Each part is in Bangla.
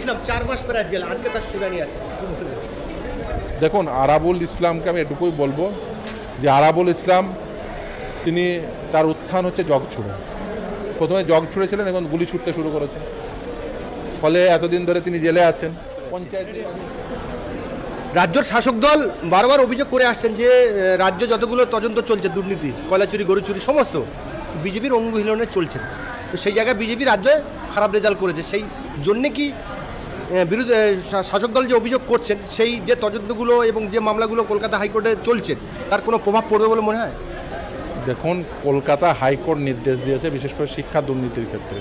ইসলাম চার মাস প্রায় জেল আজকে তার শুনানি আছে। দেখুন আরাবুল ইসলামকে আমি এটুকুই বলব যে আরাবুল ইসলাম তিনি তার উত্থান হচ্ছে জগ ছুড়ে। প্রথমে জগ ছুড়েছিলেন এখন গুলি ছুটতে শুরু করেছেন। ফলে এতদিন ধরে তিনি জেলে আছেন। পঞ্চায়েত রাজ্যর শাসক দল বারবার অভিযোগ করে আসছেন যে রাজ্য যতগুলো তদন্ত চলছে দুর্নীতি কয়লা চুরি গরু চুরি সমস্ত বিজেপির অনুহিলনে চলছে। তো সেই জায়গায় বিজেপি রাজ্যে খারাপ রেজাল্ট করেছে। সেই জন্যে কি বিরোধী শাসক দল যে অভিযোগ করছেন, সেই যে তদন্তগুলো এবং যে মামলাগুলো কলকাতা হাইকোর্টে চলছে, তার কোনো প্রভাব পড়বে বলে মনে হয়? দেখুন, কলকাতা হাইকোর্ট নির্দেশ দিয়েছে বিশেষ করে শিক্ষা দুর্নীতির ক্ষেত্রে।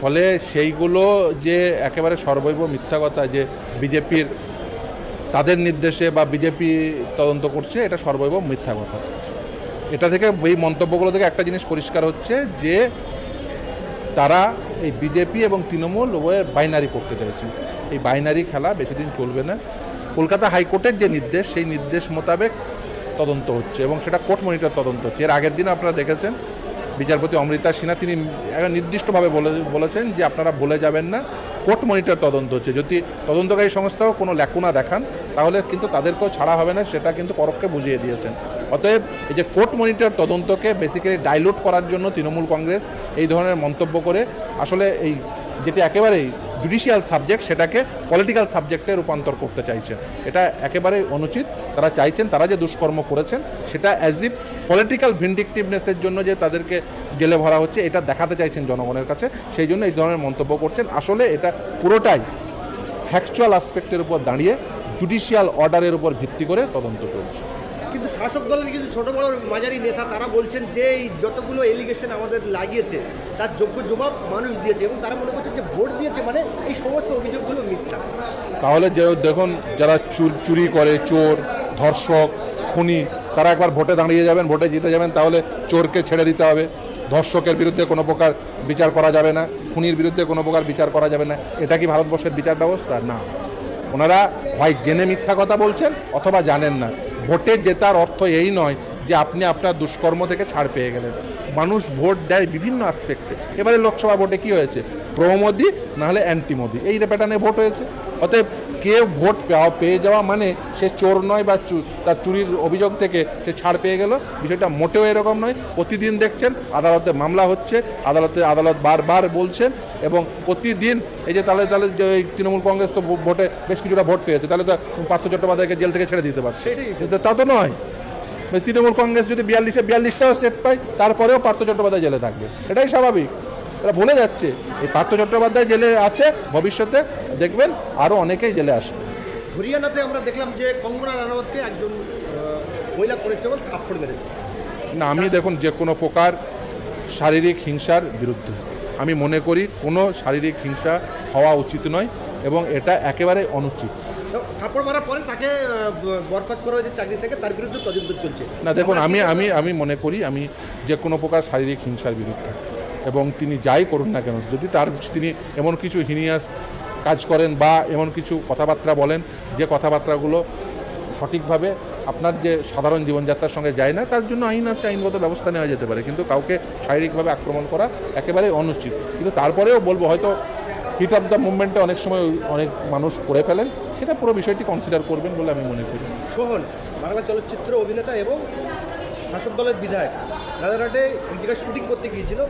ফলে সেইগুলো যে একেবারে সর্বৈব মিথ্যা কথা যে বিজেপির, তাদের নির্দেশে বা বিজেপি তদন্ত করছে, এটা সর্বৈব মিথ্যা কথা। এটা থেকে এই মন্তব্যগুলো থেকে একটা জিনিস পরিষ্কার হচ্ছে যে তারা এই বিজেপি এবং তৃণমূল উভয়ের বাইনারি করতে চাইছে এই বাইনারি খেলা বেশি দিন চলবে না। কলকাতা হাইকোর্টের যে নির্দেশ, সেই নির্দেশ মোতাবেক তদন্ত হচ্ছে এবং সেটা কোর্ট মনিটর তদন্ত হচ্ছে। এর আগের দিন আপনারা দেখেছেন, বিচারপতি অমৃতা সিনহা তিনি নির্দিষ্টভাবে বলে, বলেছেন যে আপনারা বলে যাবেন না, কোর্ট মনিটর তদন্ত হচ্ছে। যদি তদন্তকারী সংস্থাও কোনো ল্যাকুনা দেখান, তাহলে কিন্তু তাদেরকেও ছাড়া হবে না, সেটা কিন্তু পরোক্ষে বুঝিয়ে দিয়েছেন। অতএব এই যে কোর্ট মনিটর তদন্তকে বেসিক্যালি ডাইলুট করার জন্য তৃণমূল কংগ্রেস এই ধরনের মন্তব্য করে আসলে এই যেটি একেবারেই জুডিশিয়াল সাবজেক্ট সেটাকে পলিটিক্যাল সাবজেক্টে রূপান্তর করতে চাইছেন এটা একেবারেই অনুচিত। তারা চাইছেন, তারা যে দুষ্কর্ম করেছেন, সেটা অ্যাজ ইফ পলিটিক্যাল ভিন্ডিকটিভনেসের জন্য যে তাদেরকে জেলে ভরা হচ্ছে, এটা দেখাতে চাইছেন জনগণের কাছে। সেই জন্য এই ধরনের মন্তব্য করছেন। আসলে এটা পুরোটাই ফ্যাকচুয়াল আসপেক্টের উপর দাঁড়িয়ে জুডিশিয়াল অর্ডারের উপর ভিত্তি করে তদন্ত চলছে। কিন্তু শাসক দলের কিছু ছোট বড় মাঝারি নেতা, তারা বলছেন যে এই যতগুলো এলিগেশন আমাদের লাগিয়েছে, তার যোগ্য জবাব মানুষ দিয়েছে এবং তারা মনে করছে যে ভোট দিয়েছে মানে এই সমস্ত অভিযোগগুলো মিথ্যা। তাহলে যে দেখুন, যারা চুর- করে, চোর, ধর্ষক, খুনি, তারা একবার ভোটে দাঁড়িয়ে যাবেন, ভোটে জিতে যাবেন, তাহলে চোরকে ছেড়ে দিতে হবে। ধর্ষকের বিরুদ্ধে কোনো প্রকার বিচার করা যাবে না, খুনির বিরুদ্ধে কোনো প্রকার বিচার করা যাবে না। এটা কি ভারতবর্ষের বিচার ব্যবস্থা? না। ওনারা হয় জেনে মিথ্যা কথা বলছেন অথবা জানেন না। ভোটে জেতার অর্থ এই নয় যে আপনি আপনার দুষ্কর্ম থেকে ছাড় পেয়ে গেলেন। মানুষ ভোট দেয় বিভিন্ন আসপেক্টে এবারে লোকসভা ভোটে কি হয়েছে? প্রো মোদি নাহলে অ্যান্টি মোদি এই প্যাটার্নে ভোট হয়েছে। অতএব কেউ ভোট পেয়ে যাওয়া মানে সে চোর নয় বা তার চুরির অভিযোগ থেকে সে ছাড় পেয়ে গেল। বিষয়টা মোটেও এরকম নয়। প্রতিদিন দেখছেন আদালতে মামলা হচ্ছে আদালতে আদালত বারবার বলছেন এবং প্রতিদিন এই যে তাহলে তাহলে যে তৃণমূল কংগ্রেস তো ভোটে বেশ কিছুটা ভোট পেয়েছে তাহলে তো পার্থ চট্টোপাধ্যায়কে জেল থেকে ছেড়ে দিতে পারছে। তা তো নয়। তৃণমূল কংগ্রেস যদি বিয়াল্লিশে বিয়াল্লিশটাও সেট পায় তারপরেও পার্থ চট্টোপাধ্যায় জেলে থাকবে। এটাই স্বাভাবিক। এরা ভুলে যাচ্ছে এই পার্থ চট্টোপাধ্যায় জেলে আছে ভবিষ্যতে দেখবেন আরও অনেকেই জেলে আসবে। হরিয়ানাতে আমরা দেখলাম যে কঙ্গনা রানাওয়াতকে একজন মহিলা কনস্টেবল থাপ্পড় মেরেছে। না আমি দেখুন যে কোনো প্রকার শারীরিক হিংসার বিরুদ্ধে। আমি মনে করি কোনো শারীরিক হিংসা হওয়া উচিত নয় এবং এটা একেবারে অনুচিত। থাপ্পড় মারার পরে তাকে বরখাস্ত করা হয়েছে চাকরি থেকে তার বিরুদ্ধে তদন্ত চলছে। না দেখুন আমি আমি আমি মনে করি আমি যে কোনো প্রকার শারীরিক হিংসার বিরুদ্ধে। এবং তিনি যাই করুন না কেন, যদি তার তিনি এমন কিছু হিনিয়াস কাজ করেন বা এমন কিছু কথাবার্তা বলেন, যে কথাবার্তাগুলো সঠিকভাবে আপনার যে সাধারণ জীবনযাত্রার সঙ্গে যায় না, তার জন্য আইন আছে, আইনগত ব্যবস্থা নেওয়া যেতে পারে। কিন্তু কাউকে শারীরিকভাবে আক্রমণ করা একেবারে অনুচিত। কিন্তু তারপরেও বলব, হয়তো হিট অফ দ্য মুভমেন্টে অনেক সময় অনেক মানুষ করে ফেলেন, সেটা পুরো বিষয়টি কনসিডার করবেন বলে আমি মনে করি। সোহন বাংলা চলচ্চিত্র অভিনেতা এবং শাসক দলের বিধায়ক। রাজারহাটে শুটিং করতে গিয়েছিল।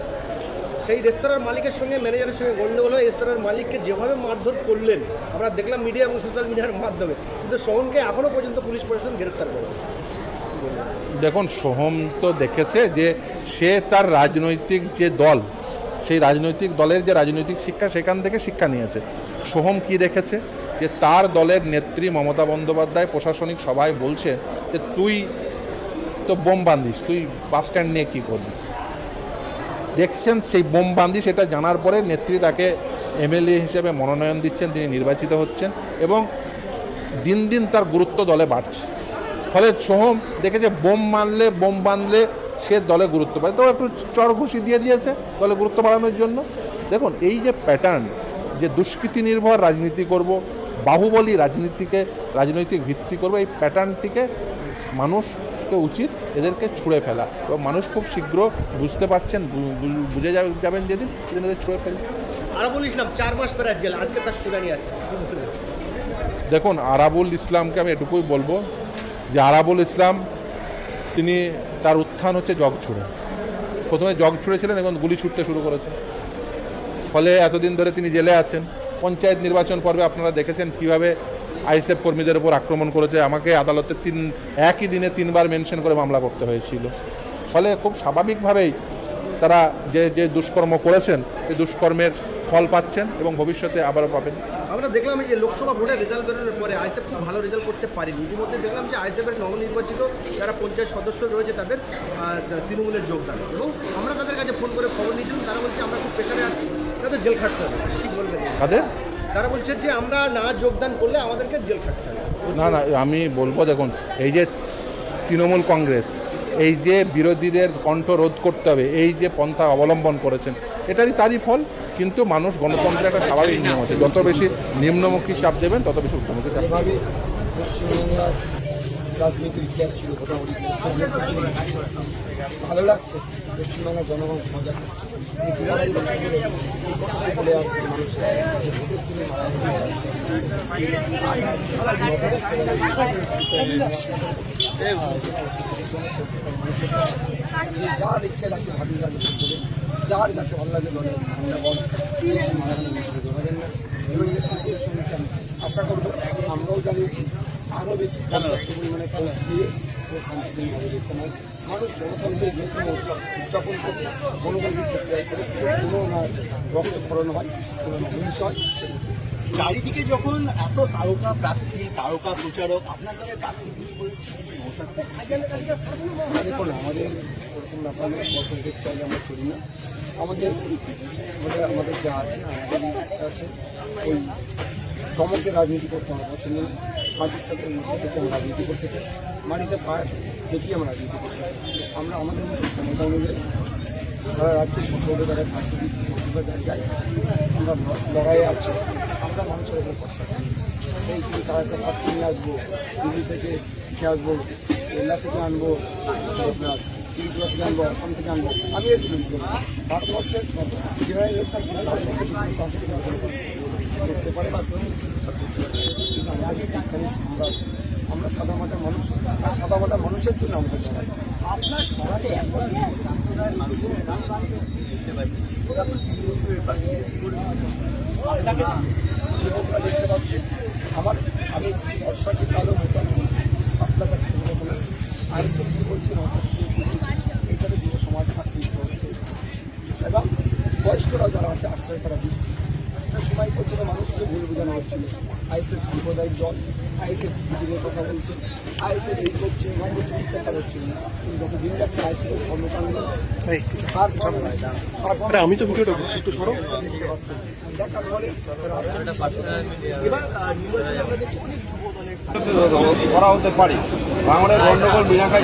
সেই রেস্তোরাঁর মালিকের সঙ্গে, ম্যানেজারের সঙ্গে গণ্ডগোল হয়ে রেস্তোরাঁর মালিককে যেভাবে মারধর করলেন, আমরা দেখলাম মিডিয়া এবং সোশ্যাল মিডিয়ার মাধ্যমে, কিন্তু সোহনকে এখনও পর্যন্ত পুলিশ প্রশাসন গ্রেপ্তার করে দেখুন, সোহম তো দেখেছে যে সে তার রাজনৈতিক যে দল, সেই রাজনৈতিক দলের যে রাজনৈতিক শিক্ষা, সেখান থেকে শিক্ষা নিয়েছে। সোহম কি দেখেছে? যে তার দলের নেত্রী মমতা বন্দ্যোপাধ্যায় প্রশাসনিক সভায় বলছে যে, তুই তো বোম বান্ধিস তুই বাস স্ট্যান্ড নিয়ে কী করবি? দেখছেন সেই বোম বান্দি, সেটা জানার পরে নেত্রী তাকে এমএলএ হিসেবে মনোনয়ন দিচ্ছেন, তিনি নির্বাচিত হচ্ছেন এবং দিন দিন তার গুরুত্ব দলে বাড়ছে। ফলে সোহম দেখেছে বোম মারলে, বোম বাঁধলে সে দলে গুরুত্ব পায়। তো একটু চড় ঘুষি দিয়ে দিয়েছে দলে গুরুত্ব বাড়ানোর জন্য। দেখুন, এই যে প্যাটার্ন যে দুষ্কৃতি নির্ভর রাজনীতি করব, বাহুবলী রাজনীতিকে, রাজনৈতিক ভিত্তি করব, এই প্যাটার্নটিকে মানুষকে উচিত এদেরকে ছুঁড়ে ফেলা। এবং মানুষ খুব শীঘ্র বুঝতে পারছেন বুঝে যাবেন যেদিন সেদিন এদের ছুঁড়ে ফেলে আরাবুল ইসলাম চার মাস প্রায় জেল আজকে তার শুনানি আছে। দেখুন আরাবুল ইসলামকে আমি এটুকুই বলব যে আরাবুল ইসলাম তিনি তার উত্থান হচ্ছে জগ ছুঁড়ে। প্রথমে জগ ছুঁড়েছিলেন এবং গুলি ছুটতে শুরু করেছে ফলে এতদিন ধরে তিনি জেলে আছেন। পঞ্চায়েত নির্বাচন পর্বে আপনারা দেখেছেন কীভাবে আইএসএফ কর্মীদের উপর আক্রমণ করেছে। আমাকে আদালতে তিন একই দিনে তিনবার মেনশন করে মামলা করতে হয়েছিল। ফলে খুব স্বাভাবিকভাবেই তারা যে যে দুষ্কর্ম করেছেন সেই দুষ্কর্মের ফল পাচ্ছেন এবং ভবিষ্যতে আবারও পাবেন। আমরা দেখলাম যে লোকসভা ভোটের রেজাল্ট বেরোনোর পরে আইসেফ খুব ভালো রেজাল্ট করতে পারেনি। ইতিমধ্যে দেখলাম যে আইসেফের নবনির্বাচিত যারা পঞ্চায়েত সদস্য রয়েছে তাদের তৃণমূলের যোগদান। এবং আমরা তাদের কাছে ফোন করে খবর নিয়েছিলাম তারা বলছে আমরা খুব প্রেশারে আছি তাদের জেল খাটতে হবে। ঠিক বলবেন? তাদের? তারা যে আমরা না যোগদান করলে আমাদেরকে জেল খাটতে না না, আমি বলব, দেখুন, এই যে তৃণমূল কংগ্রেস, এই যে বিরোধীদের কণ্ঠ রোধ করতে হবে, এই যে পন্থা অবলম্বন করেছেন, এটারই তারই ফল, কিন্তু মানুষ গণতন্ত্রের একটা স্বাভাবিক নিয়ম আছে। যত বেশি নিম্নমুখী চাপ দেবেন, তত বেশি উচ্চমুখী চাপ রাজনীতির ইতিহাস ছিল মোটামুটি ভালো লাগছে। পশ্চিমবাংলার জনগণ সজাগ। বলে বলে আসছে যার ইচ্ছে তাকে ভাবি করে। যার যাকে ভালো লাগে দলে আমরা বল। না আশা করব আমরাও জানিয়েছি আরও বেশি পরিমাণে ফল দিয়ে ও শান্তিপূর্ণভাবে দেখছেন আর মানুষ গণতন্ত্রের উৎসব উদযাপন করছে গণতন্ত্রের করে কোনো রক্তক্ষরণ হয় কোনো না চারিদিকে যখন এত তারকা প্রার্থী, তারকা প্রচারক, আপনার দেখুন, আমাদের ওরকম ব্যাপার স্টাইলে আমরা চলি না। আমাদের আমাদের আমাদের যা আছে, আমাদের আছে, ওই চমকের রাজনীতি করতে আমরা পছন্দ না মাটির সাথে থেকে আমরা রাজনীতি করতে চাই। মাটিতে দেখি আমরা রাজনীতি করতে চাই। আমরা আমাদের মতো ক্ষমতা অনুযায়ী সারা রাজ্যে সতেরো জায়গায় প্রার্থী দিচ্ছি সতেরো জায়গায় আমরা লড়াইয়ে আছি। আমরা মানুষের উপর কষ্ট করি। সেই শুধু তারা একটা প্রার্থী নিয়ে আসব, দিল্লি থেকে শিখে আসব, কেরালা থেকে আনব, আপনার ত্রিপুরা থেকে আনব, আসাম থেকে আনব। আমি এর করি ভারতবর্ষের যেভাবে ইলেকশন করতে পারে বা আমরা। আমরা সাদা মাটা মানুষ আর সাদা মাটা মানুষের জন্য আমাদের আপনার মানুষের নাম দেখতে পাচ্ছি যুবকরা দেখতে পাচ্ছি আমার আমি বর্ষাকে কালো মোটা আপনারা আইসি কি বলছেন এটাতে যুব সমাজ আকৃষ্ট হচ্ছে এবং বয়স্করা যারা আছে, আশ্রয় তারা দিচ্ছে সময় পর্যন্ত মানুষকে ভুল বোঝানো হচ্ছিল দল দিদিদের কথা বলছে আইসের এই করছে আমার করছে অত্যাচার হচ্ছিল কিন্তু যত দিন যাচ্ছে আইসের কর্মকাণ্ড আমি তো ভিডিওটা করছি একটু সরো দেখার পরে এবার আমরা দেখছি অনেক যুব করা হতে পারে ভাঙড়ের গন্ডগোল মিনাখাই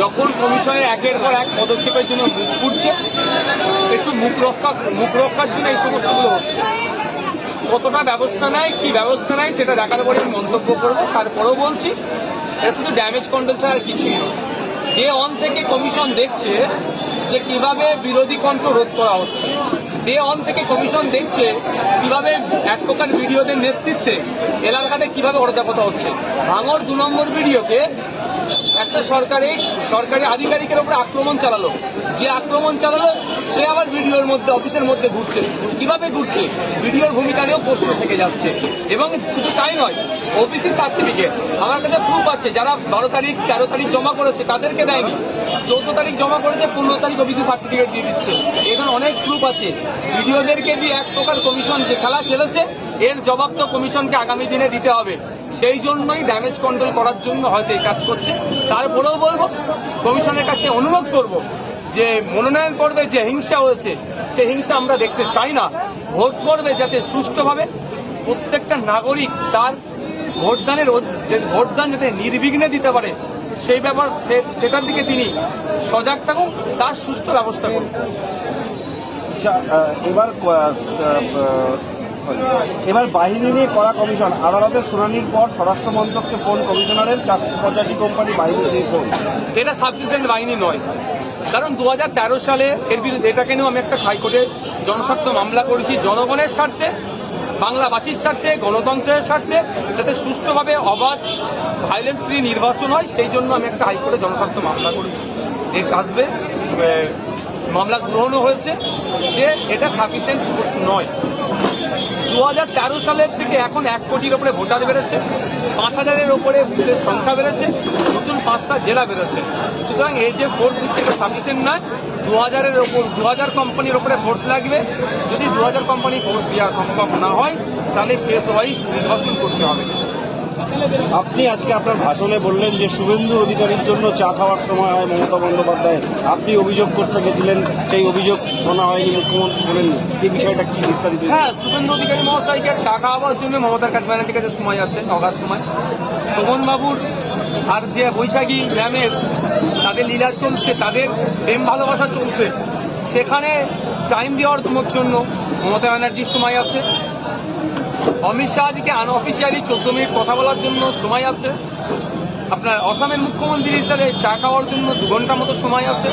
যখন কমিশনের একের পর এক পদক্ষেপের জন্য মুখ ফুটছে একটু মুখ রক্ষা মুখ রক্ষার জন্য এই সমস্তগুলো হচ্ছে। কতটা ব্যবস্থা নেয়, কি ব্যবস্থা নেয়, সেটা দেখার পরে আমি মন্তব্য করব। তারপরেও বলছি, এটা শুধু ড্যামেজ কন্ট্রোল ছাড়া আর কিছুই নয়। ডে অন থেকে কমিশন দেখছে যে কীভাবে বিরোধী কণ্ঠ রোধ করা হচ্ছে। ডে অন থেকে কমিশন দেখছে কীভাবে এক প্রকার ভিডিওদের নেতৃত্বে এলাকাতে কীভাবে অরাজকতা হচ্ছে। ভাঙর দু নম্বর ভিডিওকে একটা সরকারি সরকারি আধিকারিকের উপরে আক্রমণ চালালো। যে আক্রমণ চালালো, সে আবার ভিডিওর মধ্যে, অফিসের মধ্যে ঘুরছে। কীভাবে ঘুরছে? ভিডিওর ভূমিকা নিয়েও প্রশ্ন থেকে যাচ্ছে। এবং শুধু তাই নয় ওবিসি সার্টিফিকেট আমার কাছে প্রুফ আছে, যারা বারো তারিখ, তেরো তারিখ জমা করেছে, তাদেরকে দেয়নি। চৌদ্দ তারিখ জমা করেছে, পনেরো তারিখ ওবিসি সার্টিফিকেট দিয়ে দিচ্ছে। এখানে অনেক প্রুফ আছে। ভিডিওদেরকে দিয়ে এক প্রকার কমিশন যে খেলা খেলেছে। এর জবাব তো কমিশনকে আগামী দিনে দিতে হবে। সেই জন্যই ড্যামেজ কন্ট্রোল করার জন্য হয়তো এই কাজ করছে। তারপরেও বলব কমিশনের কাছে অনুরোধ করব যে মনোনয়ন পর্বে যে হিংসা হয়েছে, সে হিংসা আমরা দেখতে চাই না। ভোট পর্বে যাতে সুষ্ঠুভাবে প্রত্যেকটা নাগরিক তার ভোটদানের ভোটদান যাতে নির্বিঘ্নে দিতে পারে, সেই ব্যাপার সেটার দিকে তিনি সজাগ থাকুন, তার সুষ্ঠু ব্যবস্থা করুন। এবার এবার বাহিনী নিয়ে করা কমিশন। আদালতের শুনানির পর স্বরাষ্ট্র মন্ত্রককে ফোন কমিশনারের চারশো পঁচাশি কোম্পানি বাহিনী দিয়ে ফোন। এটা সাফিসিয়েন্ট বাহিনী নয়। কারণ দু হাজার তেরো সালে এর বিরুদ্ধে এটাকে নিয়েও আমি একটা হাইকোর্টে জনস্বার্থ মামলা করেছি জনগণের স্বার্থে বাংলাবাসীর স্বার্থে গণতন্ত্রের স্বার্থে যাতে সুষ্ঠুভাবে অবাধ ভাইলেন্স ফ্রি নির্বাচন হয় সেই জন্য আমি একটা হাইকোর্টে জনস্বার্থ মামলা করেছি। এর আসবে মামলা গ্রহণও হয়েছে, যে এটা সাফিসিয়েন্ট নয়। দু হাজার সালের থেকে এখন এক কোটির ওপরে ভোটার বেড়েছে, পাঁচ হাজারের ওপরে বুথের সংখ্যা বেড়েছে, নতুন পাঁচটা জেলা বেড়েছে। সুতরাং এই যে ফোর্স দিচ্ছে এটা সাফিসিয়েন্ট নয় দু হাজারের ওপর দু হাজার কোম্পানির ওপরে ফোর্স লাগবে। যদি দু হাজার কোম্পানি ভোট দেওয়া সম্ভব না হয়, তাহলে ফেস ওয়াইজ নির্বাচন করতে হবে। আপনি আজকে আপনার ভাষণে বললেন যে শুভেন্দু অধিকারীর জন্য চা খাওয়ার সময় হয় মমতা বন্দ্যোপাধ্যায় আপনি অভিযোগ করতে গেছিলেন, সেই অভিযোগ শোনা হয়নি, মুখ্যমন্ত্রী শোনেননি। এই বিষয়টা কি বিস্তারিত? হ্যাঁ শুভেন্দু অধিকারী মহাশয়কে চা খাওয়াবার জন্য মমতার কাছে ব্যানার্জির কাছে সময় আছে, অগাধ সময়। শোভন বাবুর আর যে বৈশাখী ম্যামের তাদের লীলা চলছে, তাদের প্রেম ভালোবাসা চলছে, সেখানে টাইম দেওয়ার জন্য মমতা ব্যানার্জির সময় আছে। অমিত শাহজিকে আনঅফিসিয়ালি চোদ্দ মিনিট কথা বলার জন্য সময় আছে। আপনার অসমের মুখ্যমন্ত্রী হিসাবে চা খাওয়ার জন্য দু ঘণ্টা মতো সময় আছে।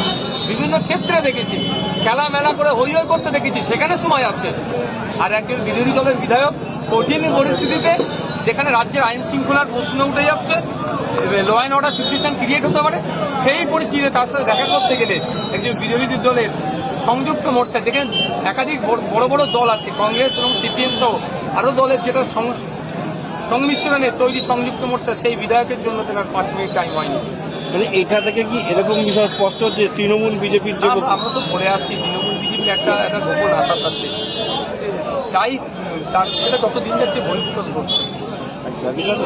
বিভিন্ন ক্ষেত্রে দেখেছি, খেলা মেলা করে হই হই করতে দেখেছি, সেখানে সময় আছে। আর একজন বিরোধী দলের বিধায়ক কঠিন পরিস্থিতিতে, যেখানে রাজ্যের আইন শৃঙ্খলার প্রশ্ন উঠে যাচ্ছে law and order situation create হতে পারে, সেই পরিস্থিতিতে তার সাথে দেখা করতে গেলে একজন বিরোধী দলের সংযুক্ত মোর্চা, যেখানে একাধিক বড় বড় দল আছে, কংগ্রেস এবং সিপিএম সহ আরও দলের যেটা সংমিশ্রণে তৈরি সংযুক্ত মোর্চা সেই বিধায়কের জন্য তেনার পাঁচ মিনিট টাইম হয়নি। মানে এটা থেকে কি এরকম বিষয় স্পষ্ট যে তৃণমূল বিজেপির যে আমরা- তো পড়ে আসছি তৃণমূল বিজেপির একটা একটা গোপন আশা থাকছে। চাই তার সেটা যত দিন যাচ্ছে করছে